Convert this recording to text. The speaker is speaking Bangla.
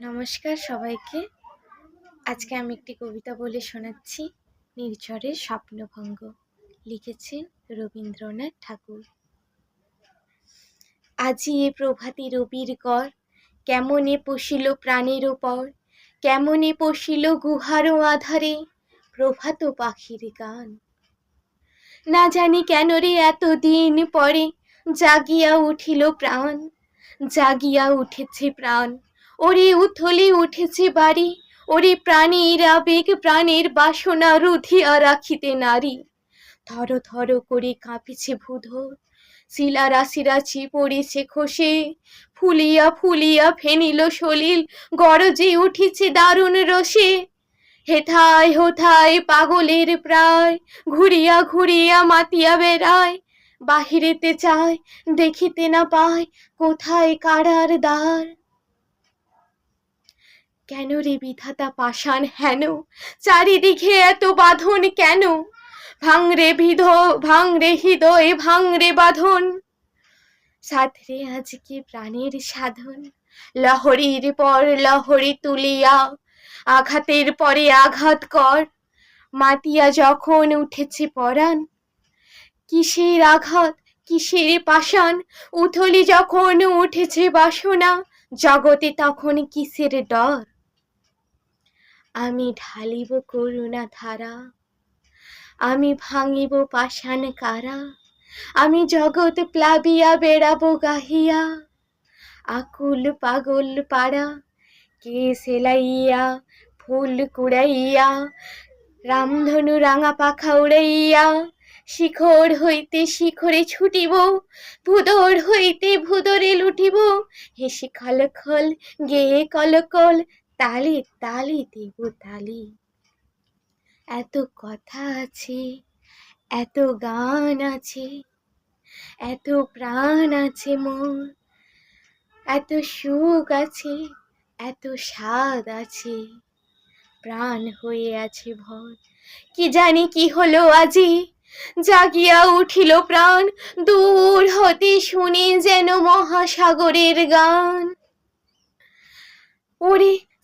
নমস্কার সবাইকে। আজকে আমি একটি কবিতা বলে শোনাচ্ছি। নির্ঝরের স্বপ্নভঙ্গ। লিখেছেন রবীন্দ্রনাথ ঠাকুর। আজি এ প্রভাতি রবির কর কেমনে পশিল প্রাণের ওপর, কেমনে পশিল গুহারও আধারে, প্রভাত পাখির গান। না জানি কেন রে এত দিন পরে জাগিয়া উঠিল প্রাণ, জাগিয়া উঠেছে প্রাণ। ওরে উথলে উঠেছে বাড়ি, ওরে প্রাণীর আবেগ, প্রাণের বাসনা রুধিয়া রাখিতে নারী। থর থর করে কাঁপিছে ভূধর, শিলা রাশি রাশি পড়েছে খসে, ফুলিয়া ফুলিয়া ফেনিল সলিল, গরজে উঠিছে দারুণ রসে। হেথায় হোথায় পাগলের প্রায়, ঘুরিয়া ঘুরিয়া মাতিয়া বেড়ায়, বাহিরেতে চায়, দেখিতে না পায়, কোথায় কারার দ্বার। কেন রে বিধাতা পাষাণ হেন? চারিদিকে এত বাঁধন কেন? ভাঙরে বিধ, ভাঙরে হৃদয়, ভাঙরে বাঁধন। সাধরে আজকে প্রাণের সাধন? লহরীর পর লহরী তুলিয়া, আঘাতের পরে আঘাত কর। মাতিয়া যখন উঠেছে পরাণ, কিসের আঘাত, কিসের পাষাণ? উথলি যখন উঠেছে বাসনা, জগতে তখন কিসের ডর? আমি ঢালিব করুণা ধারা, আমি ভাঙিব পাষাণ কারা, আমি জগৎ প্লাবিয়া বেড়াবো গাহিয়া, আকুল পাগল পাড়া, কে সেলাইয়া, ফুল কুড়াইয়া, রামধনু রাঙা পাখা উড়াইয়া, শিখর হইতে শিখরে ছুটিব, ভুদর হইতে ভুদরে লুটিব হেসি খল খল গেয়ে কলকল তালে তালে দেব তালি। এত কথা আছে, এত গান আছে, এত প্রাণ আছে মোর। এত সুখ আছে, এত স্বাদ আছে, প্রাণ হয়ে আছে ভর। কি জানি কি হলো আজি, জাগিয়া উঠিল প্রাণ, দূর হতে শুনি যেন মহাসাগরের গান। ওরে